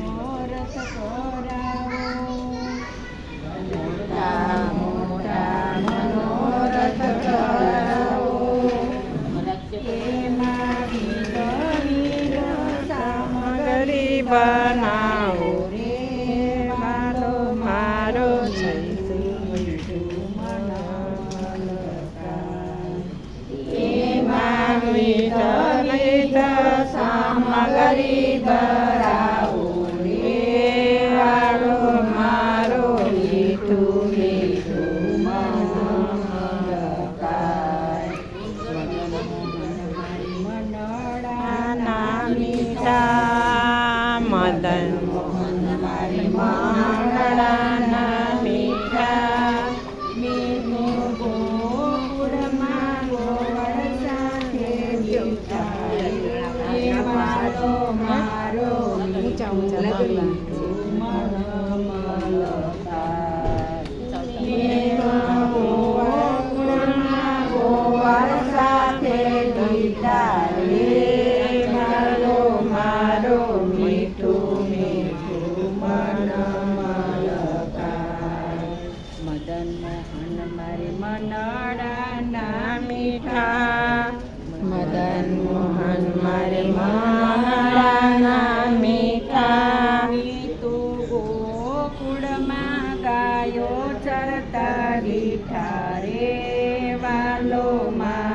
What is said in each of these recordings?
amor, socorro. મનડાના મીઠા મદન મોહન મારે મનડાના મીઠા તું ગોકુળમાં ગાયો ચરતા દીઠા રે વાલોમાં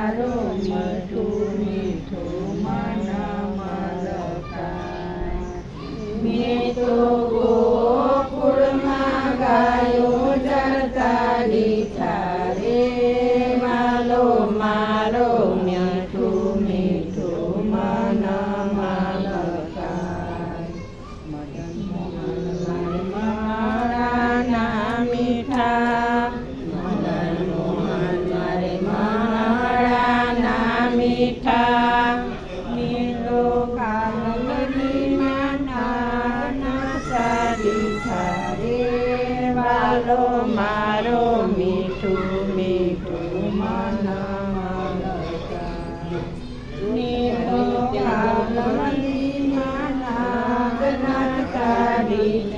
મારો મીઠું મીઠું મન મારા મીઠા મદન મોહન મારે મારા મીઠા નિર્મોહાનંદી નાના ગનાકારી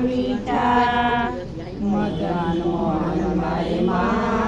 મીઠા મદન મોહનભાઈ મા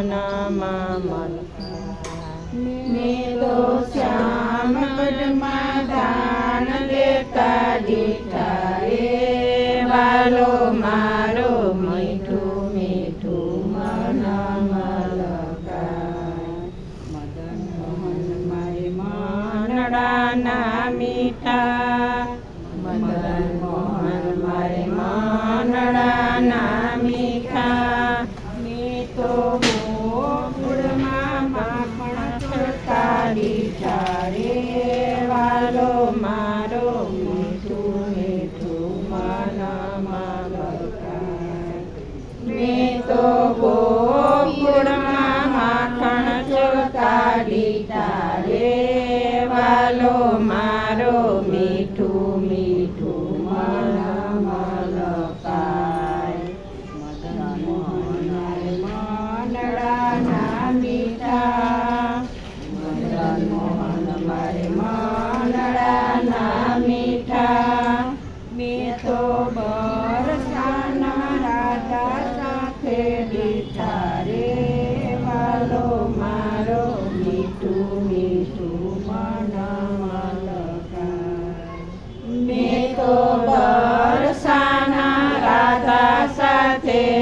મન મેરો શ્યામ પરમાધાન લેતા દીઠા એ વાલો મા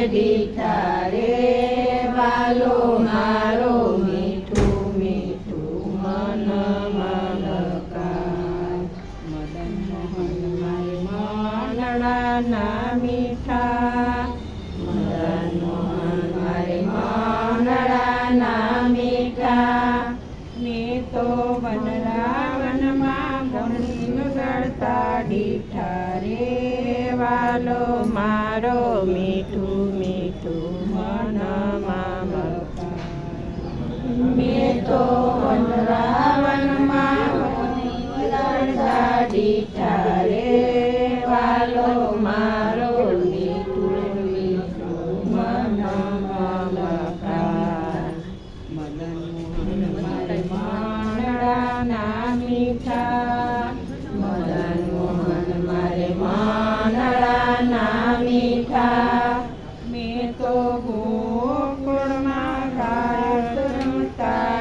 દીઠા રે વાલો મારો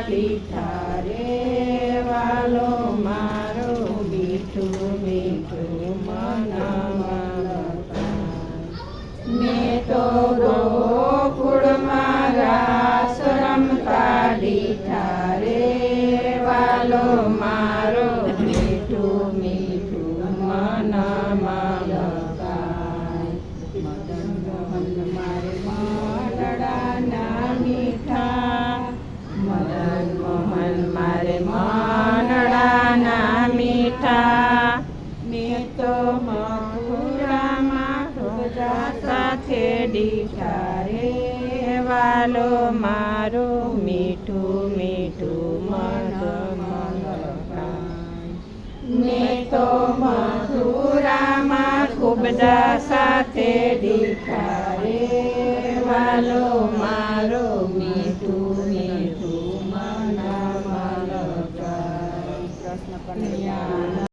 પીઠા વાલો, મારો મીઠું મીઠું મનામલતા મેં તો ગોકુળમાં રાસ રમતા દીઠા રે વાલો, મા મેં તો મથુરામાં ખૂબ સાથે દીખારે વાલો.